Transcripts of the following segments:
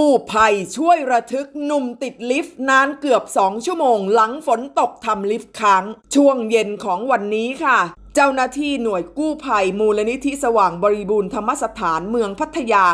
ู้ภัยช่วยระทึกหนุ่มติดลิฟต์นานเกือบ 2 ชั่วโมง หลังฝนตกทำลิฟต์ค้าง ช่วงเย็นของวันนี้ค่ะ เจ้าหน้าที่หน่วยกู้ภัยมูลนิธิสว่างบริบูรณ์ธรรมสถานเมืองพัทยา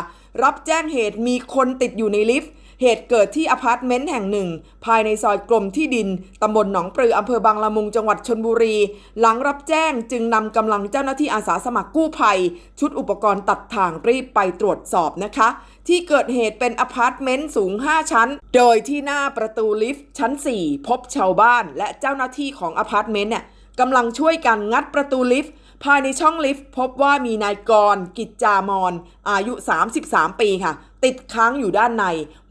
รับแจ้งเหตุมีคนติดอยู่ในลิฟต์ เหตุเกิดที่อพาร์ตเมนต์แห่งหนึ่ง ภายในซอยกรมที่ดิน ตำบลหนองปลืออำเภอบางละมุงจังหวัดชนบุรี หลังรับแจ้งจึงนำกำลังเจ้าหน้าที่อาสาสมัครกู้ภัย ชุดอุปกรณ์ตัดถ่างรีบไปตรวจสอบนะคะ ที่เกิดเหตุเป็นอพาร์ตเมนต์สูง 5 ชั้น โดยที่หน้าประตูลิฟต์ชั้น 4 พบชาวบ้านและเจ้าหน้าที่ของอพาร์ตเมนต์เนี่ย กำลังช่วยกันงัดประตูลิฟต์ภายในช่องลิฟต์พบว่ามีนายกร กิจจามอนอายุ 33 ปีค่ะ ติดค้างอยู่ด้านใน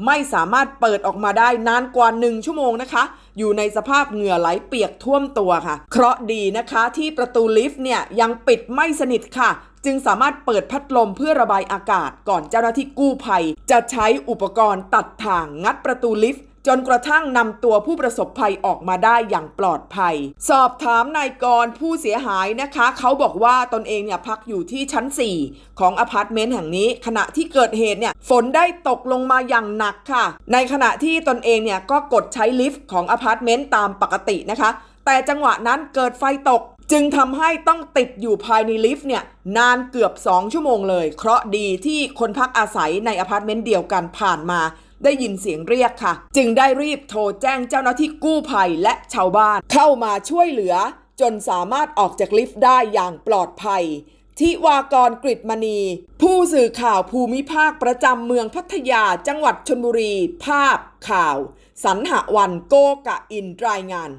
ไม่สามารถเปิดออกมาได้นานกว่า 1 ชั่วโมงนะคะ อยู่ในสภาพเหงื่อไหลเปียกท่วมตัวค่ะ เคราะดีนะคะที่ประตูลิฟต์เนี่ยยังปิดไม่สนิทค่ะ จึงสามารถเปิดพัดลมเพื่อระบายอากาศ ก่อนเจ้าหน้าที่กู้ภัย จะใช้อุปกรณ์ตัดถ่างงัดประตูลิฟต์ จนกระทั่งนำตัวผู้ประสบภัยออกมาได้อย่างปลอดภัย สอบถามนายกรผู้เสียหายนะคะ เขาบอกว่าตนเองเนี่ยพักอยู่ที่ชั้น 4 ของอพาร์ตเมนต์แห่งนี้ ขณะที่เกิดเหตุเนี่ยฝนได้ตกลงมาอย่างหนักค่ะ ในขณะที่ตนเองเนี่ยก็กดใช้ลิฟต์ของอพาร์ตเมนต์ตามปกตินะคะ แต่จังหวะนั้นเกิดไฟตกจึงทำให้ต้องติดอยู่ภายในลิฟต์เนี่ยนานเกือบ 2 ชั่วโมงเลย เคราะดีที่คนพักอาศัยในอพาร์ตเมนต์เดียวกันผ่านมา ได้ยินเสียงเรียกค่ะ จึงได้รีบโทรแจ้งเจ้าหน้าที่กู้ภัยและชาวบ้าน เข้ามาช่วยเหลือ จนสามารถออกจากลิฟต์ได้อย่างปลอดภัยทิวากรกริตมณี ผู้สื่อข่าวภูมิภาคประจำเมืองพัทยาจังหวัดชนบุรี ภาพข่าว สันหวันโกกะอินรายงาน